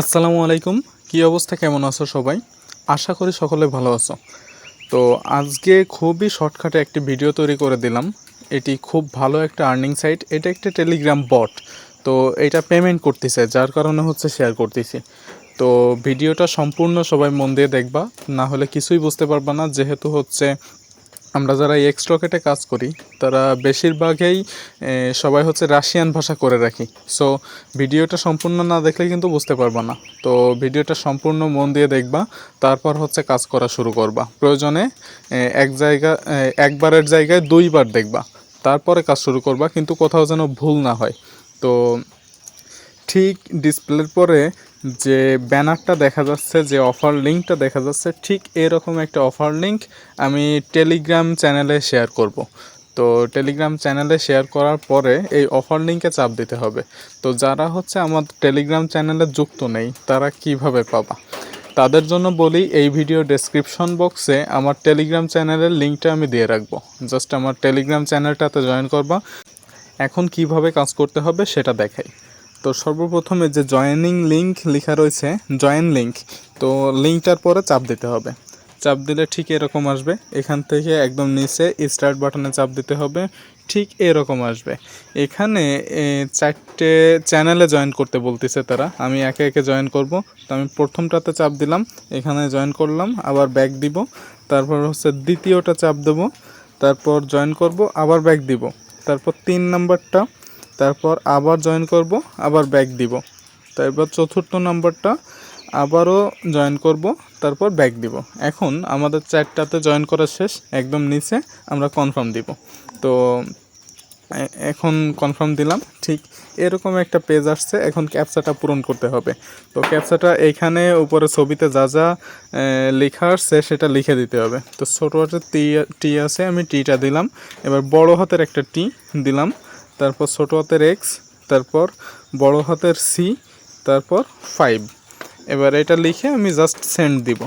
আসসালামু আলাইকুম। কী অবস্থা? কেমন আছো সবাই? আশা করি সকলে ভালো আছো। তো আজকে খুবই শর্টকাটে একটি ভিডিও তৈরি করে দিলাম। এটি খুব ভালো একটা আর্নিং সাইট। এটা একটা টেলিগ্রাম বট। তো এটা পেমেন্ট করতেছে, যার কারণে হচ্ছে শেয়ার করতেছি। তো ভিডিওটা সম্পূর্ণ সবাই মন দিয়ে দেখবা। না হলে কিছুই বুঝতে পারবা না। যেহেতু হচ্ছে আমরা যারা এক্স রকেটে কাজ করি, তারা বেশিরভাগই সবাই হচ্ছে রাশিয়ান ভাষা করে রাখি। সো ভিডিওটা সম্পূর্ণ না দেখলে কিন্তু বুঝতে পারবা না। তো, ভিডিওটা সম্পূর্ণ মন দিয়ে দেখবা, তারপর হচ্ছে কাজ করা শুরু করবা। প্রয়োজনে এক জায়গা একবারের জায়গায় দুইবার দেখবা। তারপরে কাজ শুরু করবা, কিন্তু কোথাও যেন ভুল না হয়। তো, ঠিক ডিসপ্লের পরে যে ব্যানারটা দেখা যাচ্ছে, যে অফার লিঙ্কটা দেখা যাচ্ছে, ঠিক এরকম একটা অফার লিঙ্ক আমি টেলিগ্রাম চ্যানেলে শেয়ার করব। তো টেলিগ্রাম চ্যানেলে শেয়ার করার পরে এই অফার লিঙ্কে চাপ দিতে হবে। তো যারা হচ্ছে আমার টেলিগ্রাম চ্যানেলে যুক্ত নেই, তারা কীভাবে পাবা? তাদের জন্য বলি, এই ভিডিও ডেসক্রিপশন বক্সে আমার টেলিগ্রাম চ্যানেলের লিঙ্কটা আমি দিয়ে রাখব। জাস্ট আমার টেলিগ্রাম চ্যানেলটাতে জয়েন করবা। এখন কীভাবে কাজ করতে হবে সেটা দেখাই। তো সর্বপ্রথমে যে জয়েনিং লিঙ্ক লেখা রয়েছে জয়েন লিঙ্ক তো লিঙ্কটার পরে চাপ দিতে হবে। চাপ দিলে ঠিক এরকম আসবে। এখান থেকে একদম নিচে স্টার্ট বাটনে চাপ দিতে হবে, ঠিক এরকম আসবে। এখানে চারটে চ্যানেলে জয়েন করতে বলতেছে তারা। আমি একে একে জয়েন করব। তো আমি প্রথমটাতে চাপ দিলাম, এখানে জয়েন করলাম, আবার ব্যাক দিব। তারপর হচ্ছে দ্বিতীয়টা চাপ দেব, তারপর জয়েন করব, আবার ব্যাক দিব। তারপর তিন নাম্বারটা তারপর আবার জয়েন করব, আবার ব্যাক দিব। তারপর চতুর্থ নাম্বারটা আবারও জয়েন করব, তারপর ব্যাক দিব। এখন আমাদের চারটাতে জয়েন করা শেষ, একদম নিচে আমরা কনফার্ম দিব। তো এখন কনফার্ম দিলাম, ঠিক এরকম একটা পেজ আসছে, এখন ক্যাপচাটা পূরণ করতে হবে। তো ক্যাপচাটা এইখানে উপরে ছবিতে যা যা লেখা আসছে, সেটা লিখে দিতে হবে। তো ছোটো হাতের টি টি আছে, আমি টিটা দিলাম। এবার বড় হাতের একটা টি দিলাম। তারপর ছোটো হাতের এক্স তারপর বড় হাতের সি তারপর ফাইভ এবার এটা লিখে আমি জাস্ট সেন্ড দিব।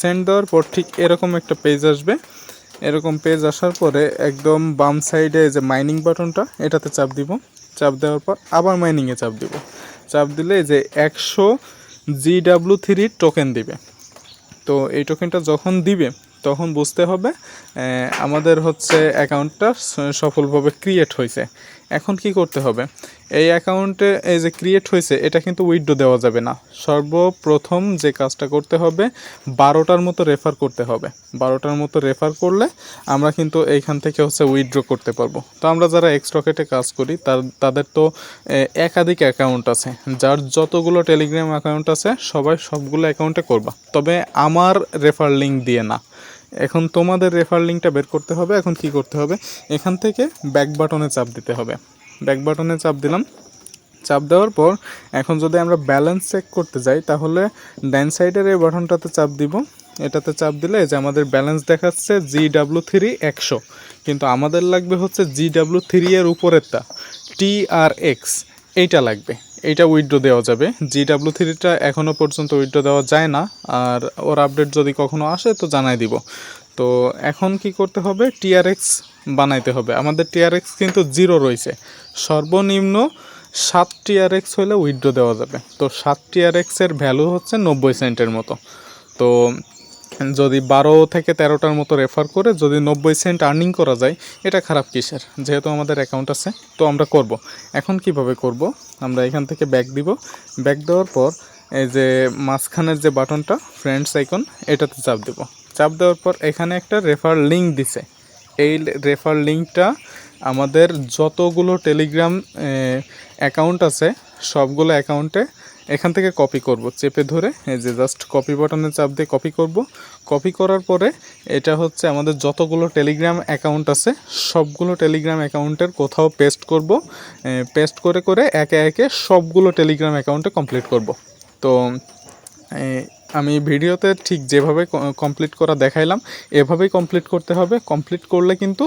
সেন্ড দেওয়ার পর ঠিক এরকম একটা পেজ আসবে। এরকম পেজ আসার পরে একদম বাম সাইডে যে মাইনিং বাটনটা এটাতে চাপ দিব। চাপ দেওয়ার পর আবার মাইনিংয়ে চাপ দিব। চাপ দিলে যে একশো জি ডাব্লু থ্রি টোকেন দিবে। তো এই টোকেনটা যখন দিবে তখন বুঝতে হবে আমাদের হচ্ছে অ্যাকাউন্টটা সফলভাবে ক্রিয়েট হয়েছে। এখন কি করতে হবে? এই অ্যাকাউন্টে এই যে ক্রিয়েট হয়েছে, এটা কিন্তু উইথড্র দেওয়া যাবে না। সর্বপ্রথম যে কাজটা করতে হবে, বারোটার মতো রেফার করতে হবে। বারোটার মতো রেফার করলে আমরা কিন্তু এইখান থেকে হচ্ছে উইথড্র করতে পারব। তো আমরা যারা এক্স রকেটে কাজ করি, তার, তাদের তো একাধিক অ্যাকাউন্ট আছে। যার যতগুলো টেলিগ্রাম অ্যাকাউন্ট আছে, সবাই সবগুলো অ্যাকাউন্টে করবা। তবে আমার রেফার লিঙ্ক দিয়ে না। এখন তোমাদের রেফার লিঙ্কটা বের করতে হবে, এখন কি করতে হবে? এখান থেকে ব্যাক বাটনে চাপ দিতে হবে। ব্যাক বাটনে চাপ দিলাম। চাপ দেওয়ার পর এখন যদি আমরা ব্যালেন্স চেক করতে যাই, তাহলে ডাইন সাইডের এই বাটনটাতে চাপ দিব। এটাতে চাপ দিলে যে আমাদের ব্যালেন্স দেখাচ্ছে জি ডাব্লু থ্রি একশো। কিন্তু আমাদের লাগবে হচ্ছে জি ডাব্লু থ্রি এর উপরেরটা টি আর এক্স এইটা লাগবে। এইটা উইথড্র দেওয়া যাবে। জি ডাব্লু থ্রিটা এখনও পর্যন্ত উইড্রো দেওয়া যায় না। আর ওর আপডেট যদি কখনো আসে তো জানাই দিব। তো এখন কি করতে হবে? টিআরএক্স বানাইতে হবে। আমাদের টিআরএক্স কিন্তু জিরো রয়েছে। সর্বনিম্ন সাত টিআরএক্স হলে উইথড্র দেওয়া যাবে। তো সাত টিআরএক্সের ভ্যালু হচ্ছে নব্বই সেন্টের মতো। তো যদি বারো থেকে তেরোটার মতো রেফার করে যদি নব্বই সেন্ট আর্নিং করা যায়, এটা খারাপ কিসের? যেহেতু আমাদের অ্যাকাউন্ট আছে, তো আমরা করব। এখন কীভাবে করব? আমরা এখান থেকে ব্যাক দিব। ব্যাক দেওয়ার পর এই যে মাঝখানের যে বাটনটা ফ্রেন্ডস আইকন এটাতে চাপ দেব। চাপ দেওয়ার পর এখানে একটা রেফার লিঙ্ক দিছে। এই রেফার লিঙ্কটা আমাদের যতগুলো টেলিগ্রাম অ্যাকাউন্ট আছে, সবগুলো অ্যাকাউন্টে এখান থেকে কপি করব, চেপে ধরে, এই যে জাস্ট কপি বাটনে চাপ দিয়ে কপি করব। কপি করার পরে এটা হচ্ছে আমাদের যতগুলো টেলিগ্রাম অ্যাকাউন্ট আছে, সবগুলো টেলিগ্রাম অ্যাকাউন্টের কোথাও পেস্ট করব। পেস্ট করে করে একে একে সবগুলো টেলিগ্রাম অ্যাকাউন্টে কমপ্লিট করব। তো আমি ভিডিওতে ঠিক যেভাবে কমপ্লিট করা দেখাইলাম, এভাবেই কমপ্লিট করতে হবে। কমপ্লিট করলে কিন্তু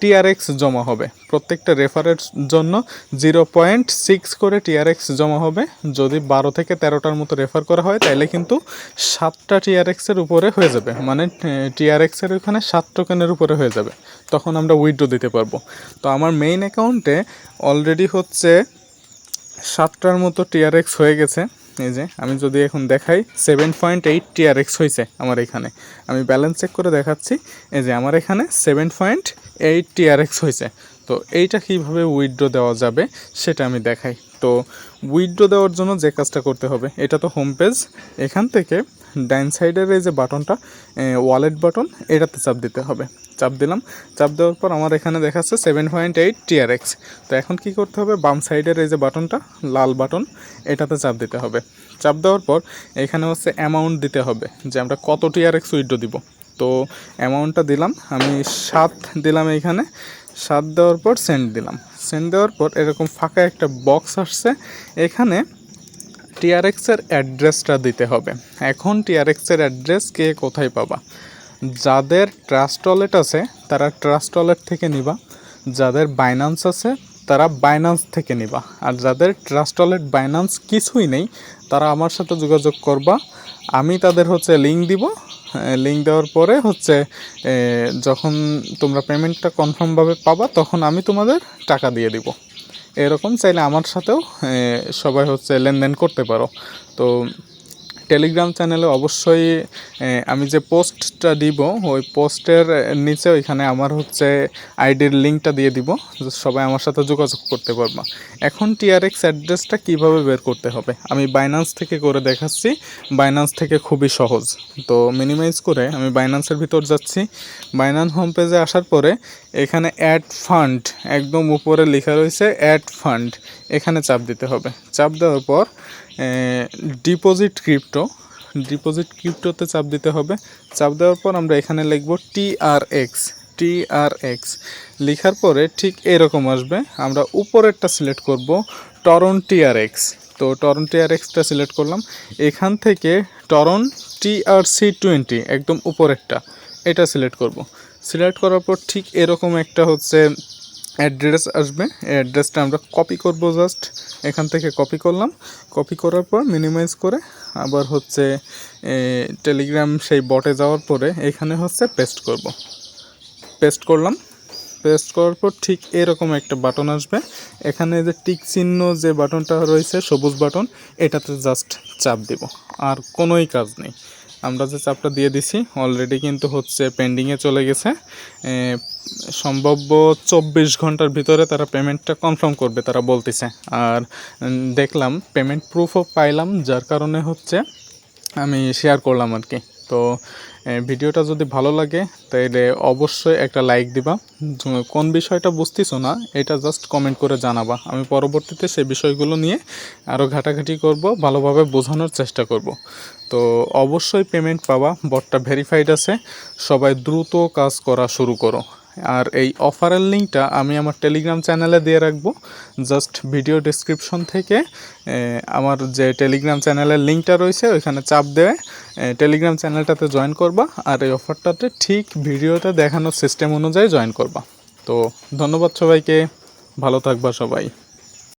টিআরএক্স জমা হবে। প্রত্যেকটা রেফারের জন্য জিরো পয়েন্ট সিক্স করে টিআরএক্স জমা হবে। যদি বারো থেকে তেরোটার মতো রেফার করা হয় তাহলে কিন্তু সাতটা টিআরএক্সের উপরে হয়ে যাবে। মানে টিআরএক্সের ওখানে সাত টোকেনের উপরে হয়ে যাবে। তখন আমরা উইথড্র দিতে পারব। তো আমার মেইন অ্যাকাউন্টে অলরেডি হচ্ছে সাতটার মতো টিআরএক্স হয়ে গেছে। এই যে, আমি যদি এখন দেখাই সেভেন পয়েন্ট এইট টিআরএক্স হয়েছে আমার এখানে। আমি ব্যালেন্স চেক করে দেখাচ্ছি, এই যে আমার এখানে সেভেন পয়েন্ট এইট টিআরএক্স হয়েছে তো এইটা কীভাবে উইড্রো দেওয়া যাবে, সেটা আমি দেখাই। তো উইড্রো দেওয়ার জন্য যে কাজটা করতে হবে, এটা তো হোম পেজ এখান থেকে ডাইন সাইডের এই যে বাটনটা ওয়ালেট বাটন এটাতে চাপ দিতে হবে। চাপ দিলাম। চাপ দেওয়ার পর আমার এখানে দেখাচ্ছে সেভেন পয়েন্ট এইট টিআরএক্স তো এখন কি করতে হবে? বাম সাইডের এই যে বাটনটা, লাল বাটন, এটাতে চাপ দিতে হবে। চাপ দেওয়ার পর এখানে হচ্ছে অ্যামাউন্ট দিতে হবে, যে আমরা কত টিআরএক্স উইথড্র দিব। তো অ্যামাউন্টটা দিলাম, আমি সাত দিলাম এইখানে সাত দেওয়ার পর সেন্ড দিলাম। সেন্ড দেওয়ার পর এরকম ফাঁকা একটা বক্স আসছে। এখানে টিআরএক্সের অ্যাড্রেসটা দিতে হবে। এখন টিআরএক্সের অ্যাড্রেস কে কোথায় পাবা? যাদের ট্রাস্ট ওয়ালেট আছে, তারা ট্রাস্ট ওয়ালেট থেকে নিবা। যাদের বাইনান্স আছে, তারা বাইনান্স থেকে নিবা। আর যাদের ট্রাস্ট ওয়ালেট বাইনান্স কিছুই নেই, তারা আমার সাথে যোগাযোগ করবা। আমি তাদের হচ্ছে লিঙ্ক দিব। লিঙ্ক দেওয়ার পরে হচ্ছে যখন তোমরা পেমেন্টটা কনফার্মভাবে পাবা, তখন আমি তোমাদের টাকা দিয়ে দিব। এরকম চাইলে আমার সাথেও সবাই হচ্ছে লেনদেন করতে পারো। তো টেলিগ্রাম চ্যানেলে অবশ্যই আমি যে পোস্টটা দিব, ওই পোস্টের নিচে ওইখানে আমার হচ্ছে আইডির লিঙ্কটা দিয়ে দিব সবাই আমার সাথে যোগাযোগ করতে পারবা। এখন টিআরএক্স অ্যাড্রেসটা কীভাবে বের করতে হবে? আমি বাইনান্স থেকে করে দেখাচ্ছি বাইনান্স থেকে খুবই সহজ। তো মিনিমাইজ করে আমি বাইনান্সের ভিতর যাচ্ছি। বাইনান্স হোম পেজে আসার পরে এখানে অ্যাড ফান্ড একদম উপরে লেখা রয়েছে অ্যাড ফান্ড এখানে চাপ দিতে হবে। চাপ দেওয়ার পর ডিপোজিট ক্রিপ্টো ডিপোজিট ক্রিপ্টোতে চাপ দিতে হবে। চাপ দেওয়ার পর আমরা এখানে লিখব টিআরএক্স টিআরএক্স লেখার পরে ঠিক এরকম আসবে। আমরা উপরেরটা সিলেক্ট করব টরন টিআরএক্স তো টরন টিআরএক্সটা সিলেক্ট করলাম। এখান থেকে টরন টিআরসি টোয়েন্টি একদম উপরেরটা। এটা সিলেক্ট করব। সিলেক্ট করার পর ঠিক এরকম একটা হচ্ছে অ্যাড্রেস আসবে। অ্যাড্রেসটা আমরা কপি করব জাস্ট এখান থেকে কপি করলাম। কপি করার পর মিনিমাইজ করে আবার হচ্ছে টেলিগ্রাম সেই বটে যাওয়ার পরে এখানে হচ্ছে পেস্ট করব। পেস্ট করলাম। পেস্ট করার পর ঠিক এরকম একটা বাটন আসবে। এখানে যে টিক চিহ্ন যে বাটনটা রয়েছে, সবুজ বাটন এটাতে জাস্ট চাপ দিব। আর কোনোই কাজ নেই। আমরা যে চাপটা দিয়ে দিছি অলরেডি কিন্তু হচ্ছে পেন্ডিংয়ে চলে গেছে। সম্ভাব্য চব্বিশ ঘণ্টার ভিতরে তারা পেমেন্টটা কনফার্ম করবে, তারা বলতেছে। আর দেখলাম পেমেন্ট প্রুফও পাইলাম, যার কারণে হচ্ছে আমি শেয়ার করলাম আর কি। তো ভিডিওটা যদি ভালো লাগে তাহলে অবশ্যই একটা লাইক দিবা। কোন বিষয়টা বুঝতেছো না, এটা জাস্ট কমেন্ট করে জানাবা। আমি পরবর্তীতে সেই বিষয়গুলো নিয়ে আরও ঘাটাঘাটি করব, ভালোভাবে বোঝানোর চেষ্টা করব। তো, অবশ্যই পেমেন্ট পাবা বটটা ভেরিফাইড আছে। সবাই দ্রুত কাজ করা শুরু করো। আর এই অফারের লিঙ্কটা আমি আমার টেলিগ্রাম চ্যানেলে দিয়ে রাখব। জাস্ট ভিডিও ডিসক্রিপশন থেকে আমার যে টেলিগ্রাম চ্যানেলের লিঙ্কটা রয়েছে, ওইখানে চাপ দেবে টেলিগ্রাম চ্যানেলটাতে জয়েন করবা, আর এই অফারটাতে ঠিক ভিডিওটা দেখানোর সিস্টেম অনুযায়ী জয়েন করবা। তো ধন্যবাদ সবাইকে, ভালো থাকবা সবাই।